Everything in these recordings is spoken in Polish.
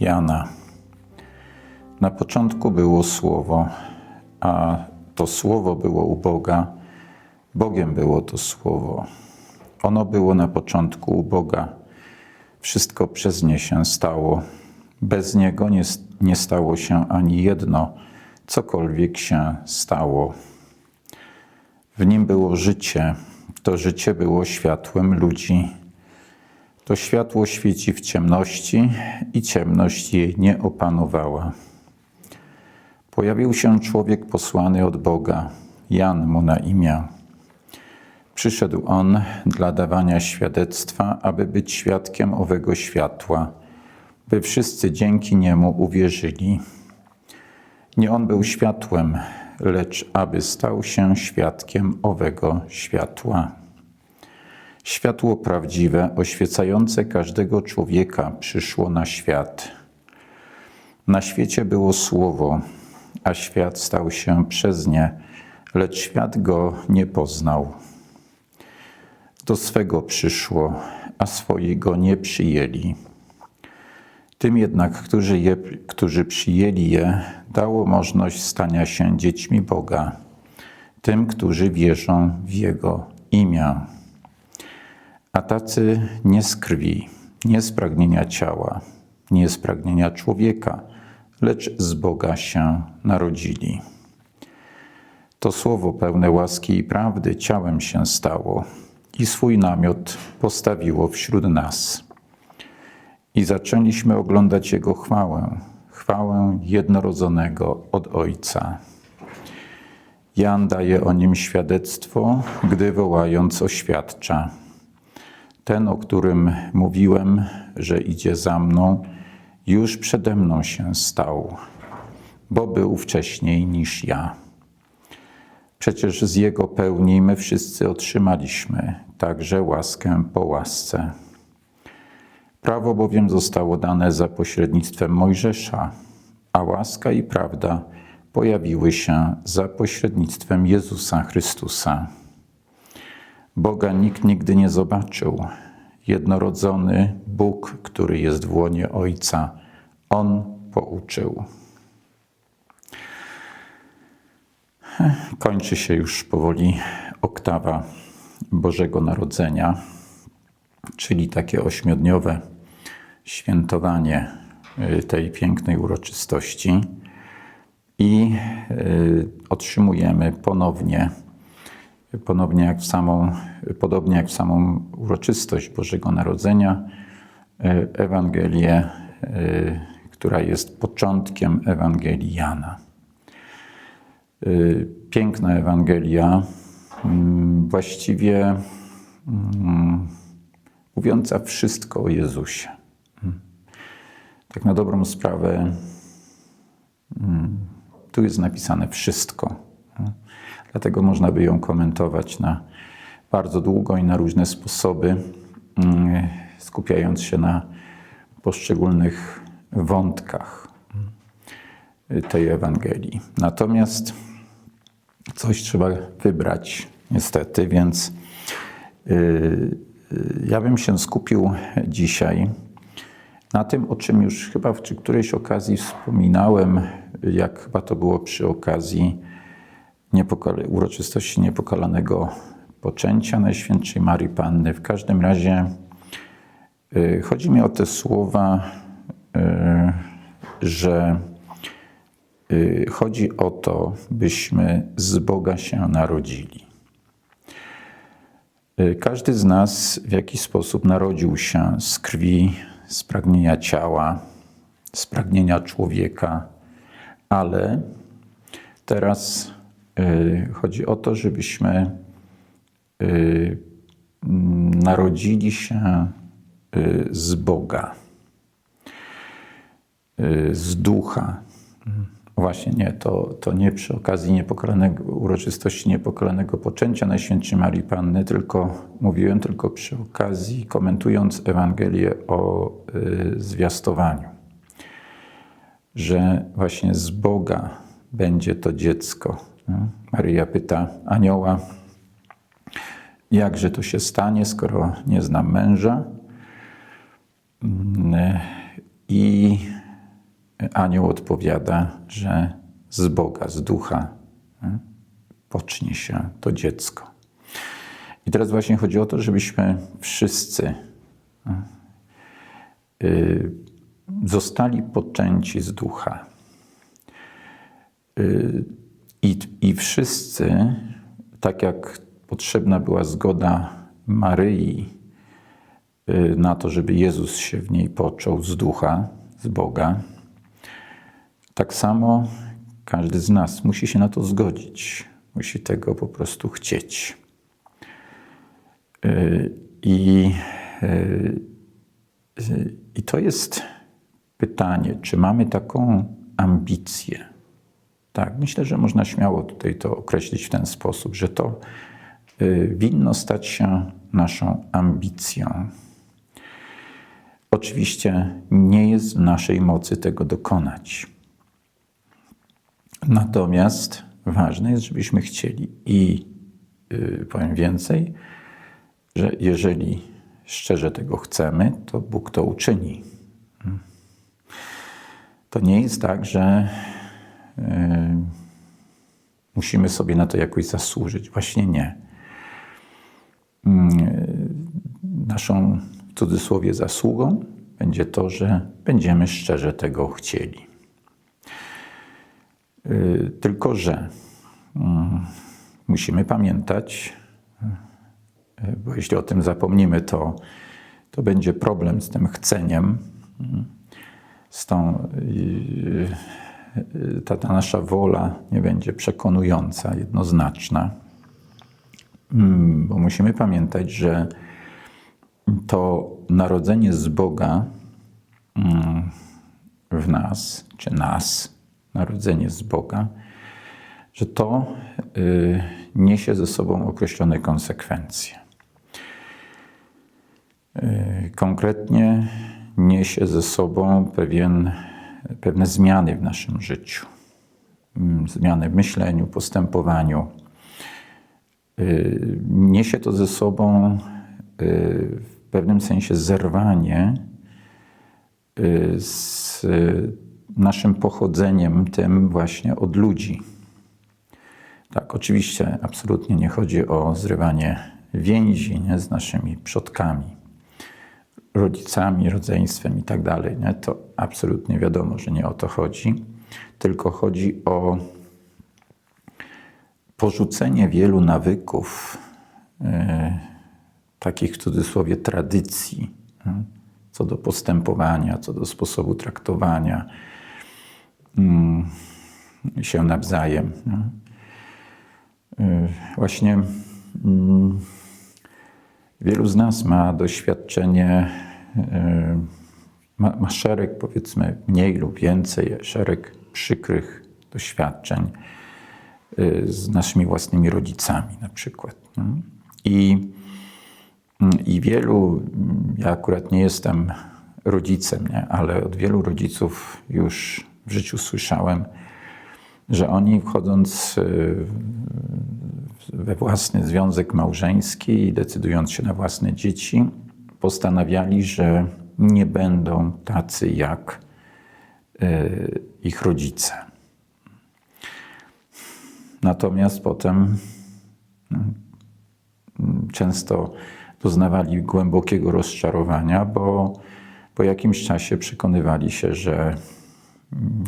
Jana. Na początku było Słowo, a to Słowo było u Boga, Bogiem było to Słowo. Ono było na początku u Boga. Wszystko przez nie się stało. Bez niego nie, nie stało się ani jedno, cokolwiek się stało. W nim było życie, to życie było światłem ludzi. To światło świeci w ciemności i ciemność jej nie opanowała. Pojawił się człowiek posłany od Boga, Jan mu na imię. Przyszedł on dla dawania świadectwa, aby być świadkiem owego światła, by wszyscy dzięki niemu uwierzyli. Nie on był światłem, lecz aby stał się świadkiem owego światła. Światło prawdziwe, oświecające każdego człowieka, przyszło na świat. Na świecie było słowo, a świat stał się przez nie, lecz świat go nie poznał. Do swego przyszło, a swoi go nie przyjęli. Tym jednak, którzy, je, którzy przyjęli je, dało możliwość stania się dziećmi Boga, tym, którzy wierzą w Jego imię. A tacy nie z krwi, nie z pragnienia ciała, nie z pragnienia człowieka, lecz z Boga się narodzili. To słowo pełne łaski i prawdy ciałem się stało i swój namiot postawiło wśród nas. I zaczęliśmy oglądać Jego chwałę, chwałę jednorodzonego od Ojca. Jan daje o nim świadectwo, gdy wołając oświadcza. Ten, o którym mówiłem, że idzie za mną, już przede mną się stał, bo był wcześniej niż ja. Przecież z Jego pełni my wszyscy otrzymaliśmy także łaskę po łasce. Prawo bowiem zostało dane za pośrednictwem Mojżesza, a łaska i prawda pojawiły się za pośrednictwem Jezusa Chrystusa. Boga nikt nigdy nie zobaczył. Jednorodzony Bóg, który jest w łonie Ojca, On pouczył. Kończy się już powoli oktawa Bożego Narodzenia, czyli takie ośmiodniowe świętowanie y, tej pięknej uroczystości. I y, otrzymujemy ponownie, ponownie jak w samą, podobnie jak w samą uroczystość Bożego Narodzenia, y, Ewangelię, która jest początkiem Ewangelii Jana. Piękna Ewangelia, właściwie mówiąca wszystko o Jezusie. Tak na dobrą sprawę, tu jest napisane wszystko. Dlatego można by ją komentować na bardzo długo i na różne sposoby, skupiając się na poszczególnych wątkach tej Ewangelii. Natomiast coś trzeba wybrać, niestety, więc yy, ja bym się skupił dzisiaj na tym, o czym już chyba w którejś okazji wspominałem, jak chyba to było przy okazji uroczystości niepokalanego poczęcia Najświętszej Marii Panny. W każdym razie y, chodzi mi o te słowa, y, że y, chodzi o to, byśmy z Boga się narodzili. Każdy z nas w jakiś sposób narodził się z krwi, z pragnienia ciała, z pragnienia człowieka, ale teraz chodzi o to, żebyśmy y, narodzili się y, z Boga, z ducha. Właśnie nie, to, to nie przy okazji niepokalanego, uroczystości niepokalanego poczęcia Najświętszej Marii Panny, tylko mówiłem tylko przy okazji, komentując Ewangelię o y, zwiastowaniu, że właśnie z Boga będzie to dziecko. Maryja pyta anioła, jakże to się stanie, skoro nie znam męża? Mm, I anioł odpowiada, że z Boga, z ducha nie, pocznie się to dziecko. I teraz właśnie chodzi o to, żebyśmy wszyscy y, zostali poczęci z ducha. Y, I, I wszyscy, tak jak potrzebna była zgoda Maryi y, na to, żeby Jezus się w niej począł z ducha, z Boga, tak samo każdy z nas musi się na to zgodzić, musi tego po prostu chcieć. Y, I, i to jest pytanie, czy mamy taką ambicję? Tak, myślę, że można śmiało tutaj to określić w ten sposób, że to y, winno stać się naszą ambicją. Oczywiście nie jest w naszej mocy tego dokonać. Natomiast ważne jest, żebyśmy chcieli. I yy, powiem więcej, że jeżeli szczerze tego chcemy, to Bóg to uczyni. To nie jest tak, że musimy sobie na to jakoś zasłużyć. Właśnie nie. Yy, naszą w cudzysłowie zasługą będzie to, że będziemy szczerze tego chcieli. Yy, tylko, że musimy pamiętać, bo jeśli o tym zapomnimy, to, to będzie problem z tym chceniem z tą, ta, ta nasza wola nie będzie przekonująca, jednoznaczna, mm, bo musimy pamiętać, że to narodzenie z Boga mm, w nas, czy nas, narodzenie z Boga, że to y, niesie ze sobą określone konsekwencje. Y, konkretnie niesie ze sobą pewien, pewne zmiany w naszym życiu. Mm, zmiany w myśleniu, postępowaniu. Y, niesie to ze sobą y, w pewnym sensie zerwanie y, z naszym pochodzeniem tym właśnie od ludzi. Tak, oczywiście absolutnie nie chodzi o zrywanie więzi nie, z naszymi przodkami rodzicami, rodzeństwem i tak dalej, nie? to absolutnie wiadomo, że nie o to chodzi, tylko chodzi o porzucenie wielu nawyków, yy, takich w cudzysłowie tradycji, yy, co do postępowania, co do sposobu traktowania yy, się nawzajem. Właśnie Wielu z nas ma doświadczenie, ma, ma szereg, powiedzmy, mniej lub więcej, szereg przykrych doświadczeń e, z naszymi własnymi rodzicami, na przykład. I, i wielu, ja akurat nie jestem rodzicem, nie? ale od wielu rodziców już w życiu słyszałem, że oni wchodząc e, we własny związek małżeński i decydując się na własne dzieci, postanawiali, że nie będą tacy jak e, ich rodzice. Natomiast potem no, często doznawali głębokiego rozczarowania, bo po jakimś czasie przekonywali się, że,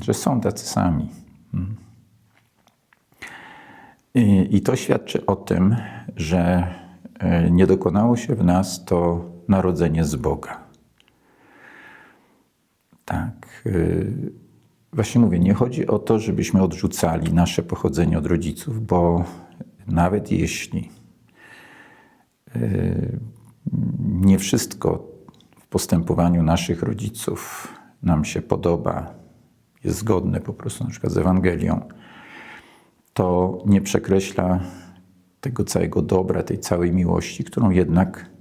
że są tacy sami. I, I to świadczy o tym, że e, nie dokonało się w nas to narodzenie z Boga. Tak. E, właśnie mówię, nie chodzi o to, żebyśmy odrzucali nasze pochodzenie od rodziców, bo nawet jeśli e, nie wszystko w postępowaniu naszych rodziców nam się podoba, jest zgodne po prostu na przykład z Ewangelią, to nie przekreśla tego całego dobra, tej całej miłości, którą jednak y,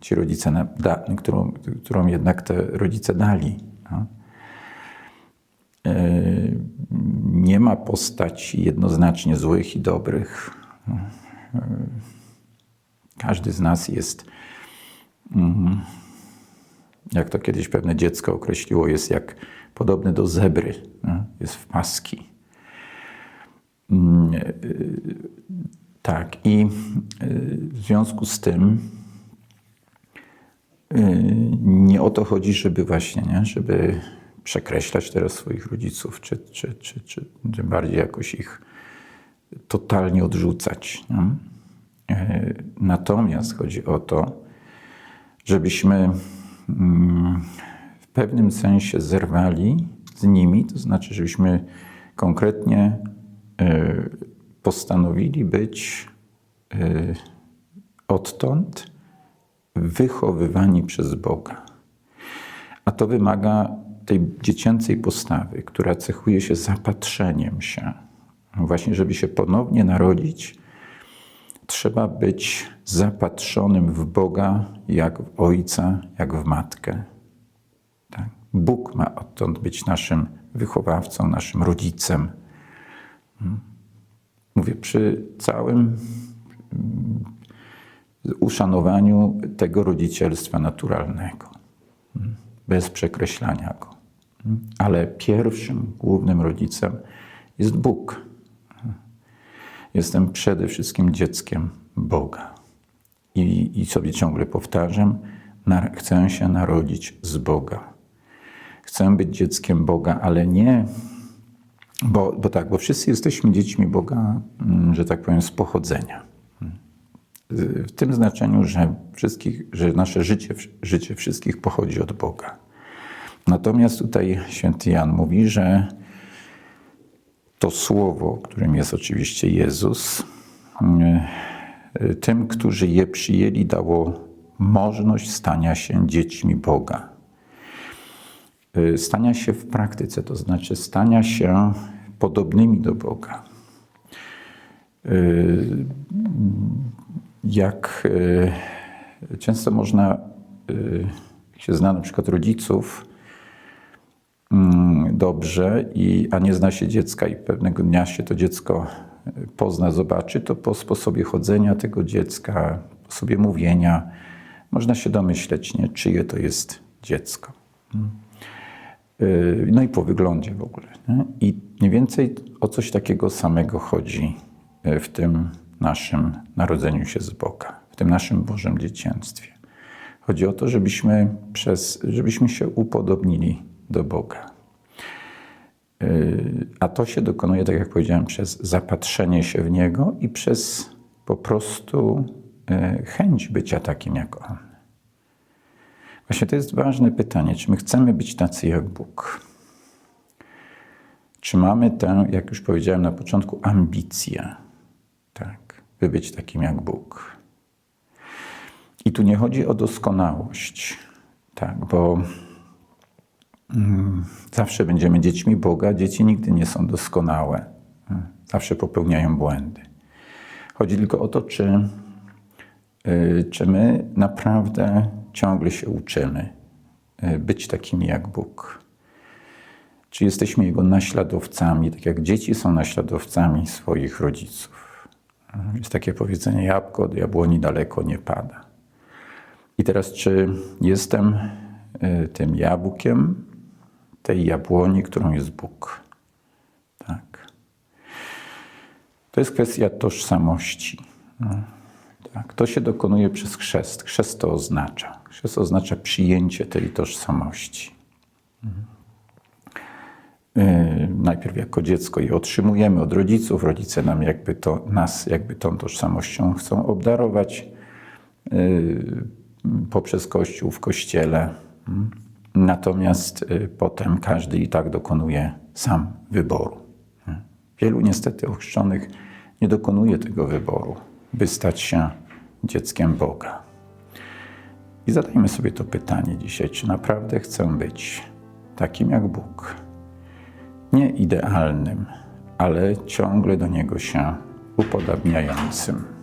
ci rodzice, da, którą, którą jednak te rodzice dali. No. Y, nie ma postaci jednoznacznie złych i dobrych. Y, każdy z nas jest mm, jak to kiedyś pewne dziecko określiło, jest jak podobny do zebry, no, jest w paski. Mm, y, Tak, i y, w związku z tym y, nie o to chodzi, żeby właśnie, nie, żeby przekreślać teraz swoich rodziców, czy, czy, czy, czy tym bardziej jakoś ich totalnie odrzucać. Nie? E, Natomiast chodzi o to, żebyśmy mm, w pewnym sensie zerwali z nimi, to znaczy, żebyśmy konkretnie e, postanowili być odtąd wychowywani przez Boga. A to wymaga tej dziecięcej postawy, która cechuje się zapatrzeniem się. Właśnie, żeby się ponownie narodzić, trzeba być zapatrzonym w Boga, jak w Ojca, jak w Matkę. Tak? Bóg ma odtąd być naszym wychowawcą, naszym rodzicem. Mm. Mówię przy całym uszanowaniu tego rodzicielstwa naturalnego, mm, bez przekreślania go. Mm. Ale pierwszym, głównym rodzicem jest Bóg. Jestem przede wszystkim dzieckiem Boga. I, i sobie ciągle powtarzam, na, chcę się narodzić z Boga. Chcę być dzieckiem Boga, ale nie, bo, bo tak, bo wszyscy jesteśmy dziećmi Boga, mm, że tak powiem, z pochodzenia. W tym znaczeniu, że, wszystkich, że nasze życie, życie wszystkich pochodzi od Boga. Natomiast tutaj święty Jan mówi, że to słowo, którym jest oczywiście Jezus, y, tym, którzy je przyjęli, dało możliwość stania się dziećmi Boga. Y, Stania się w praktyce, to znaczy stania się podobnymi do Boga. Y, Jak często można, jak się zna na przykład rodziców, mm, dobrze, i, a nie zna się dziecka i pewnego dnia się to dziecko pozna, zobaczy, to po sposobie chodzenia tego dziecka, po sposobie mówienia, można się domyśleć, nie, czyje to jest dziecko. Yy, No i po wyglądzie w ogóle. Nie? I mniej więcej o coś takiego samego chodzi w tym naszym narodzeniu się z Boga, w tym naszym Bożym dzieciństwie. Chodzi o to, żebyśmy, przez, żebyśmy się upodobnili do Boga. Yy, A to się dokonuje, tak jak powiedziałem, przez zapatrzenie się w Niego i przez po prostu yy, chęć bycia takim jak On. Właśnie to jest ważne pytanie, czy my chcemy być tacy jak Bóg? Czy mamy tę, jak już powiedziałem na początku, ambicję, by być takim jak Bóg? I tu nie chodzi o doskonałość, tak, bo mm, zawsze będziemy dziećmi Boga. Dzieci nigdy nie są doskonałe, zawsze popełniają błędy. Chodzi tylko o to, czy, y, czy my naprawdę ciągle się uczymy y, być takimi jak Bóg. Czy jesteśmy Jego naśladowcami, tak jak dzieci są naśladowcami swoich rodziców. Jest takie powiedzenie, jabłko od jabłoni daleko nie pada. I teraz, czy jestem y, tym jabłkiem tej jabłoni, którą jest Bóg? Tak. To jest kwestia tożsamości. No, tak. To się dokonuje przez chrzest. Chrzest to oznacza. Chrzest oznacza przyjęcie tej tożsamości. Yy, najpierw jako dziecko je otrzymujemy od rodziców. Rodzice nam jakby to, nas jakby tą tożsamością chcą obdarować yy, poprzez Kościół w Kościele. Natomiast yy, potem każdy i tak dokonuje sam wyboru. Wielu niestety ochrzczonych nie dokonuje tego wyboru, by stać się dzieckiem Boga. I zadajmy sobie to pytanie dzisiaj, czy naprawdę chcę być takim jak Bóg? Nie idealnym, ale ciągle do Niego się upodabniającym.